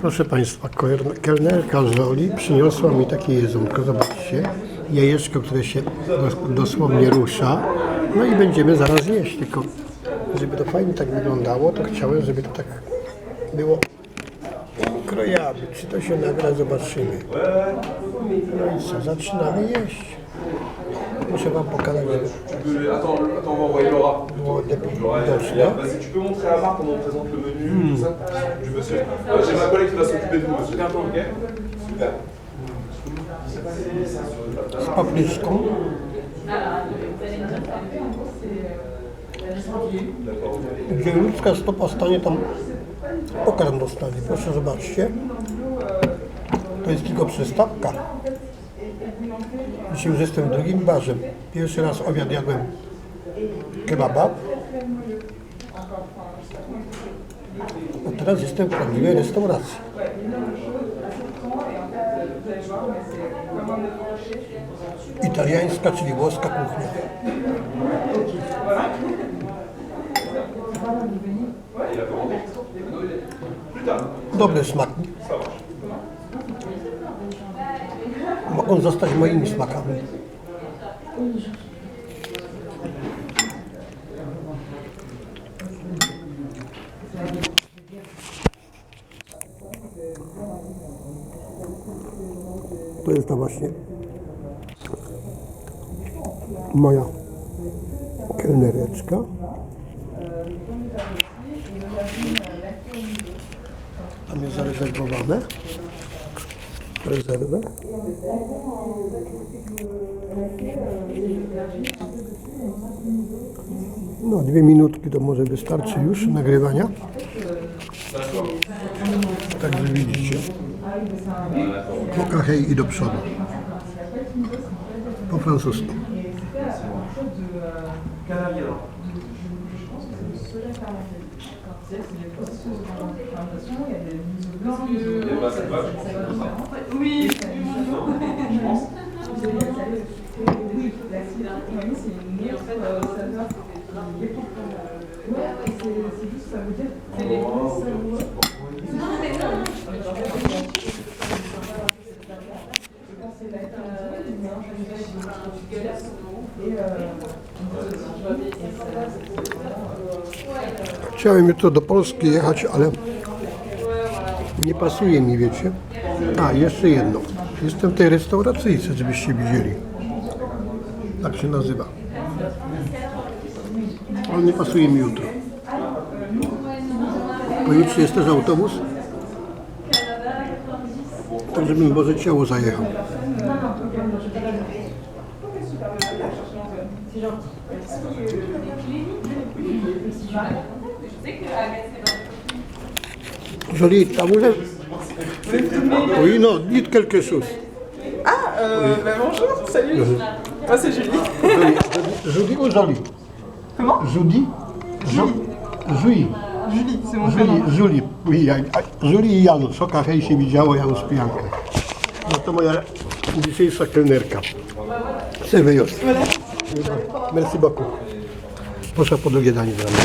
Proszę Państwa, kelnerka z przyniosła mi takie jedzonko, zobaczcie, jajeczko, które się dos- dosłownie rusza, no i będziemy zaraz jeść, tylko żeby to fajnie tak wyglądało, to chciałem, żeby to tak było krojamy, czy to się nagra, zobaczymy. No i co, zaczynamy jeść. Muszę Wam pokazać, et widoczne. Ok Super. z papryczką. Gdzie ludzka stopa stanie, tam pokarm dostanie. Proszę zobaczcie. To jest tylko przystawka. Dzisiaj już jestem w drugim barze. Pierwszy raz obiad jadłem kebaba. A teraz jestem w prawdziwej restauracji. Italiańska, czyli włoska kuchnia. Dobry smak. Mogą zostać moimi smakami. To jest ta właśnie moja kelnereczka. Tam jest zarezerwowane. Rezerwę. No, dwie minutki to może wystarczy już nagrywania. Także widzicie. Hej i do przodu. Po francusku. c'est les processus il y a des mises blanc, Oui, je pense. Oui, c'est une autre saveur. Ouais, c'est juste, ça veut dire. C'est les Non, c'est la Et. Chciałem jutro do Polski jechać, ale nie pasuje mi, wiecie. A, jeszcze jedno. Jestem w tej restauracyjce, żebyście widzieli. Tak się nazywa. Ale nie pasuje mi jutro. Pojutrze jest też autobus. Tak, żebym Boże Ciało zajechał. C'est Jolie, à vous Oui, non, dites quelque chose. Ah, euh, oui. Bah, bonjour, salut. Moi, c'est Julie. Julie ou Jolie Comment Julie. Julie. Julie, c'est mon Julie, prénom. Julie, oui, Julie i Jan, so café i się widziało, ja uspiłam. No to moja dzisiejsza kelnerka. Serwejos. Merci beaucoup. Proszę po drugie danie dla mnie.